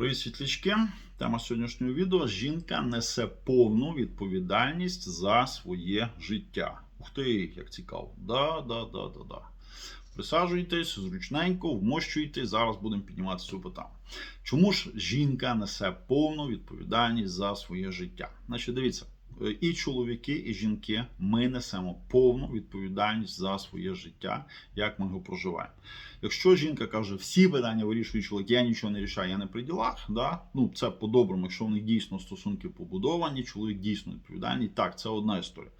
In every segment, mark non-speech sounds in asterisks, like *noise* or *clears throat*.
Привіт, світлячки. Тема сьогоднішнього відео: жінка несе повну відповідальність за своє життя. Ух ти, як цікаво. Да, да, да, да, да. Присаджуйтесь зручненько, вмощуйтесь. Зараз будемо піднімати цю питання. Чому ж жінка несе повну відповідальність за своє життя? Значить, дивіться, і чоловіки, і жінки ми несемо повну відповідальність за своє життя, як ми його проживаємо. Якщо жінка каже, всі питання вирішує чоловік, я нічого не рішаю, я не при ділах, да? ну це по-доброму, якщо в них дійсно стосунки побудовані, чоловік дійсно відповідальний, так, це одна історія.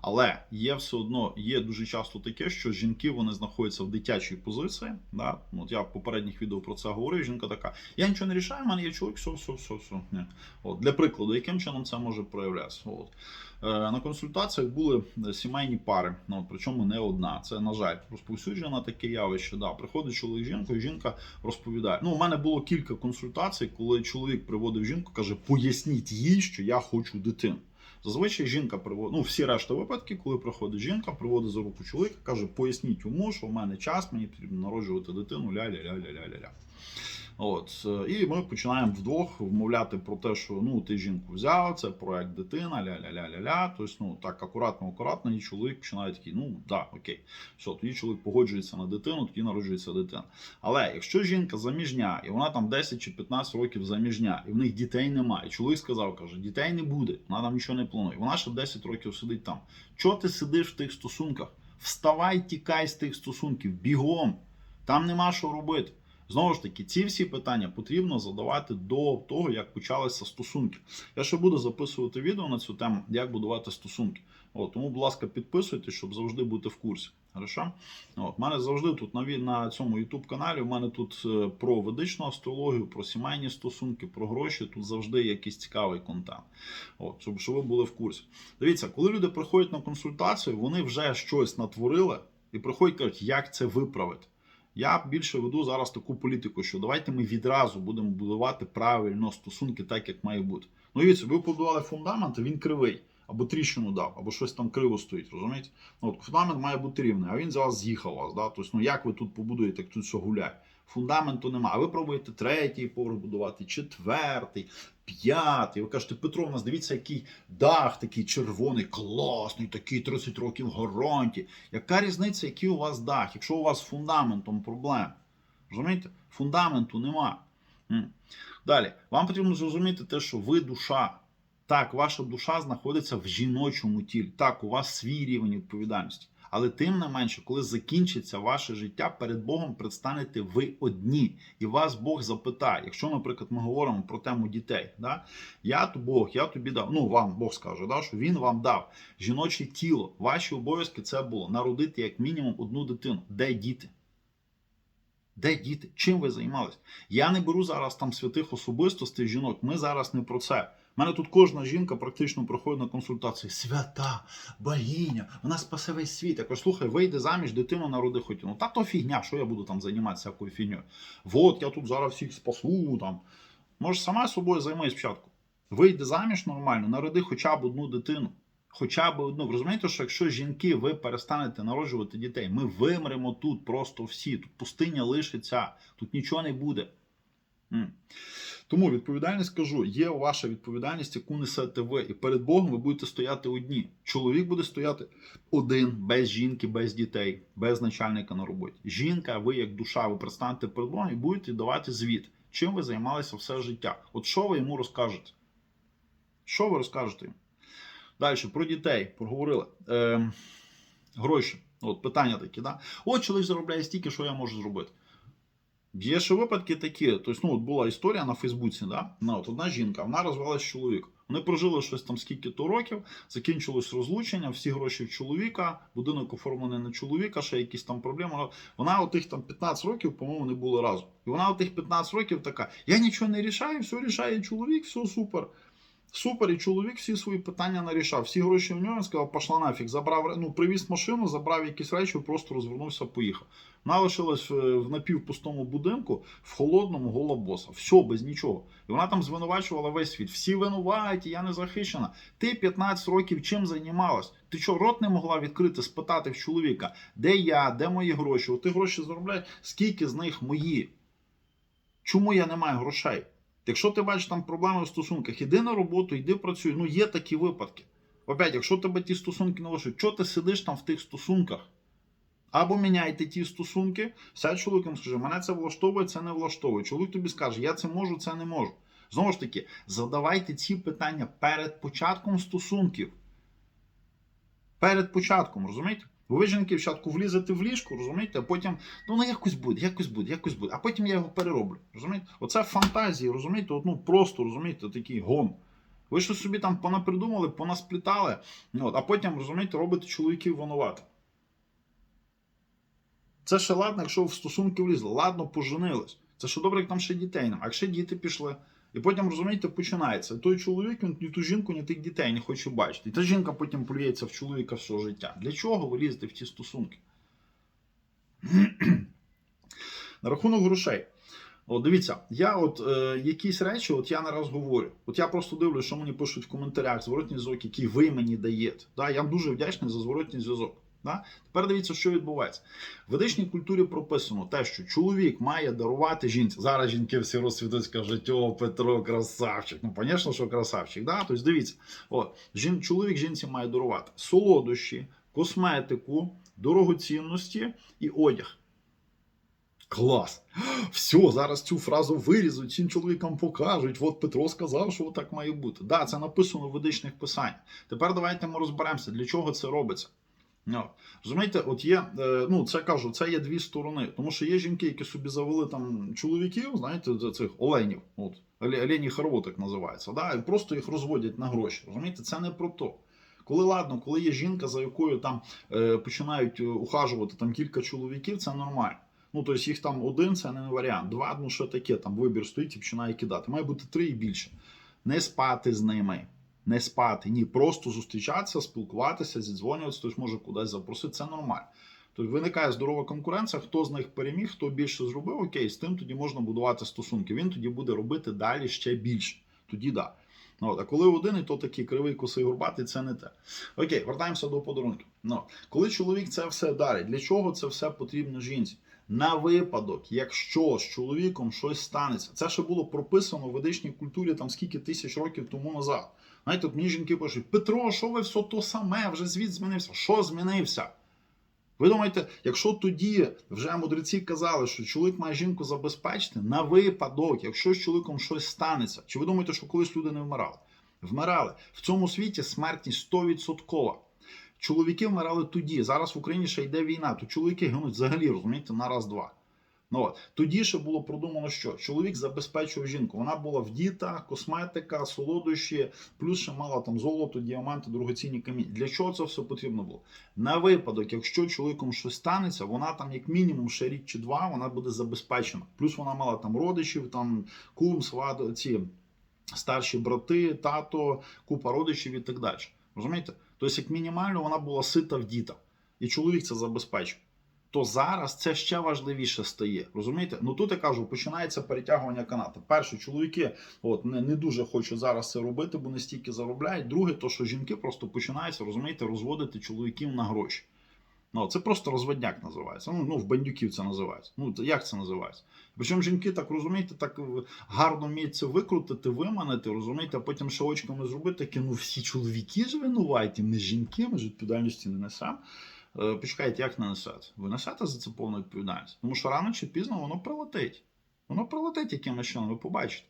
Але є все одно, є дуже часто таке, що жінки вони знаходяться в дитячій позиції. Да? От я в попередніх відео про це говорив. Жінка така: я нічого не рішаю, в мене є чоловік, все, все, все, все. Ні. От, Для прикладу, яким чином це може проявлятися? От. Е, На консультаціях були сімейні пари, ну, причому не одна. Це, на жаль, розповсюджено таке явище. Да. Приходить чоловік жінку, і жінка розповідає. Ну, у мене було кілька консультацій, коли чоловік приводив жінку, каже: поясніть їй, що я хочу дитину. Зазвичай жінка приводить, ну всі решта випадки, коли приходить жінка, приводить за руку чоловіка, каже: поясніть йому, що в мене час, мені потрібно народжувати дитину, ля-ля-ля-ля-ля-ля. От е, і ми починаємо вдвох вмовляти про те, що ну ти жінку взяв, це проект дитина, ля-ля-ля-ля-ля. Тобто, ну так акуратно, акуратно, і чоловік починає такий, ну да, окей, все, тоді чоловік погоджується на дитину, тоді народжується дитина. Але якщо жінка заміжня, і вона там 10 чи 15 років заміжня, і в них дітей немає, чоловік сказав, каже, дітей не буде, вона там нічого не планує. Вона ще 10 років сидить там. Чого ти сидиш в тих стосунках? Вставай, тікай з тих стосунків, бігом. Там нема що робити. Знову ж таки, ці всі питання потрібно задавати до того, як почалися стосунки. Я ще буду записувати відео на цю тему, як будувати стосунки. От, тому, будь ласка, підписуйтесь, щоб завжди бути в курсі. Хорошо? От, мене завжди тут на, на цьому YouTube каналі. У мене тут е, про ведичну астрологію, про сімейні стосунки, про гроші. Тут завжди якийсь цікавий контент. От, щоб, щоб ви були в курсі. Дивіться, коли люди приходять на консультацію, вони вже щось натворили і приходять кажуть, як це виправити. Я більше веду зараз таку політику, що давайте ми відразу будемо будувати правильно стосунки так, як має бути. Ну, дивіться, ви побудували фундамент, а він кривий, або тріщину дав, або щось там криво стоїть, розумієте? Ну, от фундамент має бути рівний, а він зараз з'їхав вас. Да? Тобто, ну як ви тут побудуєте, як тут все гуляє? Фундаменту немає. А ви пробуєте третій поверх будувати, четвертий, п'ятий. Ви кажете, Петро, у нас дивіться, який дах такий червоний, класний, такий 30 років гарантії. Яка різниця, який у вас дах, якщо у вас з фундаментом проблем? Розумієте? Фундаменту нема. Далі, вам потрібно зрозуміти те, що ви душа. Так, ваша душа знаходиться в жіночому тілі. Так, у вас свій рівень відповідальності. Але тим не менше, коли закінчиться ваше життя, перед Богом предстанете ви одні, і вас Бог запитає. Якщо, наприклад, ми говоримо про тему дітей, да? я то Бог, я тобі дав. Ну вам Бог скаже, да, що він вам дав жіноче тіло. Ваші обов'язки це було народити як мінімум одну дитину. Де діти? Де діти? Чим ви займалися? Я не беру зараз там святих особистостей жінок. Ми зараз не про це. У мене тут кожна жінка практично проходить на консультації. Свята, богиня, вона спасе весь світ. Я кажу, слухай, вийди заміж, дитину народи хоч. Ну та то фігня, що я буду там займатися всякою фігньою. Вот, я тут зараз всіх спасу. там. Може, сама собою займись спочатку. Вийди заміж нормально, народи хоча б одну дитину. Хоча б одну. Ви розумієте, що якщо жінки ви перестанете народжувати дітей, ми вимремо тут просто всі. Тут пустиня лишиться, тут нічого не буде. Тому відповідальність кажу, є ваша відповідальність, яку несете ви. І перед Богом ви будете стояти одні. Чоловік буде стояти один, без жінки, без дітей, без начальника на роботі. Жінка, ви як душа, ви предстанете перед Богом і будете давати звіт, чим ви займалися все життя. От що ви йому розкажете? Що ви розкажете йому? Далі про дітей проговорили. Е, гроші. От питання такі, да? От чоловік заробляє стільки, що я можу зробити. Є ще випадки такі. Тобто, ну, от була історія на Фейсбуці, да? ну, от одна жінка, вона розвелася з чоловіком. Вони прожили щось там скільки-то років, закінчилось розлучення, всі гроші в чоловіка, будинок оформлений на чоловіка, ще якісь там проблеми. Вона отих там 15 років, по-моєму, не були разом. І вона отих 15 років така: я нічого не рішаю, все рішає чоловік, все супер. Супер, і чоловік всі свої питання нарішав. Всі гроші в нього він сказав, пошла нафіг. Забрав, ну, привіз машину, забрав якісь речі, просто розвернувся, поїхав. Вона лишилась в, напівпустому будинку, в холодному гола боса. Все, без нічого. І вона там звинувачувала весь світ. Всі винуваті, я не захищена. Ти 15 років чим займалась? Ти що, рот не могла відкрити, спитати в чоловіка, де я, де мої гроші? От ти гроші заробляєш, скільки з них мої? Чому я не маю грошей? Якщо ти бачиш там проблеми в стосунках, іди на роботу, йди працюй. Ну, є такі випадки. Опять, якщо тебе ті стосунки не влаштують, чого ти сидиш там в тих стосунках? Або міняйте ті стосунки, сядь чоловіком, скажи, мене це влаштовує, це не влаштовує. Чоловік тобі скаже, я це можу, це не можу. Знову ж таки, задавайте ці питання перед початком стосунків. Перед початком, розумієте? Бо ви жінки в початку влізете в ліжко, розумієте, а потім, ну ну, якось буде, якось буде, якось буде, а потім я його перероблю. Розумієте? Оце фантазії, розумієте, от, ну просто розумієте, такий гон. Ви що собі там понапридумали, понасплітали, ну, от, а потім, розумієте, робите чоловіків винувати. Це ще ладно, якщо в стосунки влізли, ладно, поженились. Це ще добре, як там ще дітей нема. А якщо діти пішли. І потім, розумієте, починається. Той чоловік, він ні ту жінку, ні тих дітей не хоче бачити. І та жінка потім плюється в чоловіка все життя. Для чого ви лізете в ті стосунки? *clears throat* На рахунок грошей. От дивіться, я от е, якісь речі, от я не раз говорю. От я просто дивлюсь, що мені пишуть в коментарях зворотній зв'язок, який ви мені даєте. Да? Я вам дуже вдячний за зворотній зв'язок. Да? Тепер дивіться, що відбувається. В ведичній культурі прописано те, що чоловік має дарувати жінці. Зараз жінки всі розсвітуть, скажуть, о, Петро, красавчик. Ну, звісно, що красавчик. Да? Тобто дивіться, от, жін, чоловік жінці має дарувати солодощі, косметику, дорогоцінності і одяг. Клас! Все, зараз цю фразу вирізуть, всім чоловікам покажуть. От Петро сказав, що так має бути. Да, це написано в ведичних писаннях. Тепер давайте ми розберемося, для чого це робиться. Ну, розумієте, от є, е, ну це кажу, це є дві сторони. Тому що є жінки, які собі завели там чоловіків, знаєте, цих оленів, от олені хоровод називається, да, і просто їх розводять на гроші. Розумієте, це не про то. Коли ладно, коли є жінка, за якою там е, починають е, ухажувати там кілька чоловіків, це нормально. Ну, тобто їх там один, це не варіант. Два, ну що таке, там вибір стоїть і починає кидати. Має бути три і більше. Не спати з ними. Не спати, ні, просто зустрічатися, спілкуватися, зідзвонюватися, хтось може кудись запросити, це нормально. Тобто виникає здорова конкуренція, хто з них переміг, хто більше зробив, окей, з тим тоді можна будувати стосунки. Він тоді буде робити далі ще більше. Тоді да. Ну, а коли один, то такий кривий косий горбатий, це не те. Окей, вертаємося до подарунків. Ну, коли чоловік це все дарить, для чого це все потрібно жінці? На випадок, якщо з чоловіком щось станеться, це ще було прописано в ведичній культурі там скільки тисяч років тому назад. Знаєте, от мені жінки пишуть: Петро, що ви все то саме, вже звіт змінився. Що змінився? Ви думаєте, якщо тоді вже мудреці казали, що чоловік має жінку забезпечити на випадок, якщо з чоловіком щось станеться, чи ви думаєте, що колись люди не вмирали? Вмирали. В цьому світі смертність 100%. Чоловіки вмирали тоді. Зараз в Україні ще йде війна, то чоловіки гинуть взагалі, розумієте, на раз-два. Ну, от. Тоді ще було продумано, що чоловік забезпечував жінку. Вона була вдіта, косметика, солодощі, плюс ще мала там золото, діаманти, дорогоцінні каміння. Для чого це все потрібно було? На випадок, якщо чоловіком щось станеться, вона там, як мінімум, ще рік чи два, вона буде забезпечена. Плюс вона мала там родичів, там кум, сват, ці старші брати, тато, купа родичів і так далі. Розумієте? Тобто, як мінімально, вона була сита вдіта. І чоловік це забезпечив то зараз це ще важливіше стає. Розумієте? Ну тут я кажу, починається перетягування канату. Перше, чоловіки от не, не дуже хочуть зараз це робити, бо не стільки заробляють. Друге, то що жінки просто починаються, розумієте, розводити чоловіків на гроші. Ну, це просто розводняк називається. Ну, ну в бандюків це називається. Ну, як це називається? Причому жінки так розумієте, так гарно вміють це викрутити, виманити, розумієте, а потім ще очками зробити таке, ну всі чоловіки ж винуваті, ми жінки, ми ж відповідальності не несемо. Е, Почекайте, як не несете? Ви несете за це повну відповідальність. Тому що рано чи пізно воно прилетить. Воно прилетить якимось чином, ви побачите.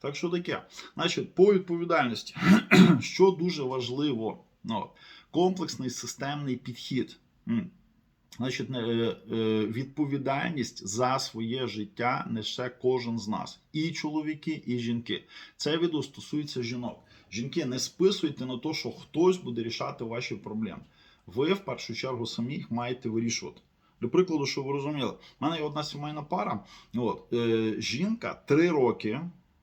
Так що таке? Значить, по відповідальності, *clears throat* що дуже важливо, ну, комплексний системний підхід. Значить, е, е, відповідальність за своє життя несе кожен з нас. І чоловіки, і жінки. Це відео стосується жінок. Жінки, не списуйте на те, що хтось буде рішати ваші проблеми ви в першу чергу самі їх маєте вирішувати. До прикладу, що ви розуміли, в мене є одна сімейна пара. От, е, жінка три роки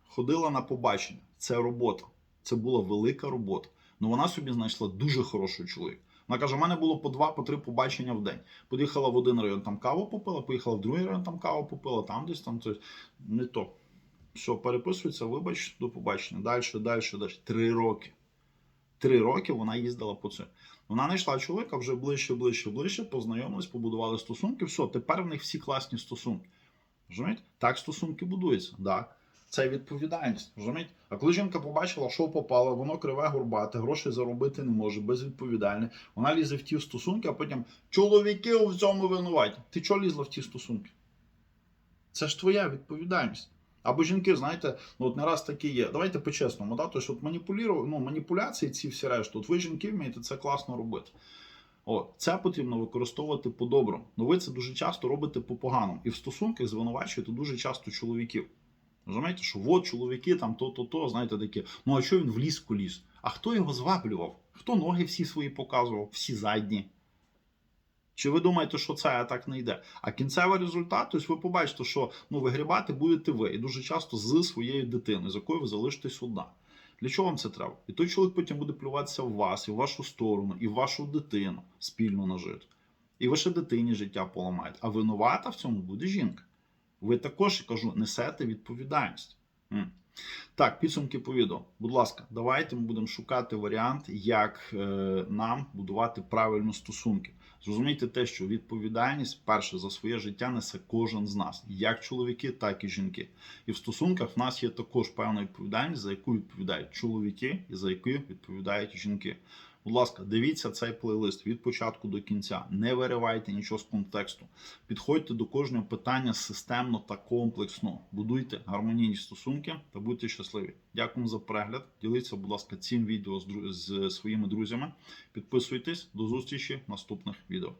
ходила на побачення. Це робота. Це була велика робота. Ну вона собі знайшла дуже хороший чоловік. Вона каже: у мене було по два, по три побачення в день. Поїхала в один район, там каву попила, поїхала в другий район, там каву попила, там десь там це не то. Все, переписується, вибач, до побачення. Далі, далі, далі. Три роки. Три роки вона їздила по це. Вона знайшла чоловіка вже ближче, ближче, ближче, познайомились, побудували стосунки. Все, тепер в них всі класні стосунки. Розумієте? Так стосунки будуються. Да. Це відповідальність. Розумієте? А коли жінка побачила, що попало, воно криве горбате, грошей заробити не може, безвідповідальне. Вона лізе в ті стосунки, а потім чоловіки у всьому винуваті. Ти чого лізла в ті стосунки? Це ж твоя відповідальність. Або жінки, знаєте, ну от не раз такі є. Давайте по-чесному, да? Тобто, от маніпулювати, ну, маніпуляції ці всі решти, от ви жінки вмієте це класно робити. О, це потрібно використовувати по-доброму. Ну ви це дуже часто робите по-поганому. І в стосунках звинувачуєте дуже часто чоловіків. Розумієте, що от чоловіки там то-то-то, знаєте, такі. Ну а що він в ліску ліз? А хто його зваблював? Хто ноги всі свої показував, всі задні? Чи ви думаєте, що це так не йде? А кінцевий результат, тобто ви побачите, що ну, вигрібати будете ви, і дуже часто з своєю дитиною, з якою ви залишитесь одна. Для чого вам це треба? І той чоловік потім буде плюватися в вас, і в вашу сторону, і в вашу дитину спільно нажити. І ви ще дитині життя поламаєте. А винувата в цьому буде жінка. Ви також, я кажу, несете відповідальність. М. Так, підсумки по відео. Будь ласка, давайте ми будемо шукати варіант, як е, нам будувати правильно стосунки. Зрозумійте те, що відповідальність перше за своє життя несе кожен з нас, як чоловіки, так і жінки. І в стосунках в нас є також певна відповідальність, за яку відповідають чоловіки і за яку відповідають жінки. Будь ласка, дивіться цей плейлист від початку до кінця. Не виривайте нічого з контексту. Підходьте до кожного питання системно та комплексно. Будуйте гармонійні стосунки та будьте щасливі. Дякую за перегляд. Діліться, будь ласка, цим відео з, з своїми друзями. Підписуйтесь. До зустрічі в наступних відео.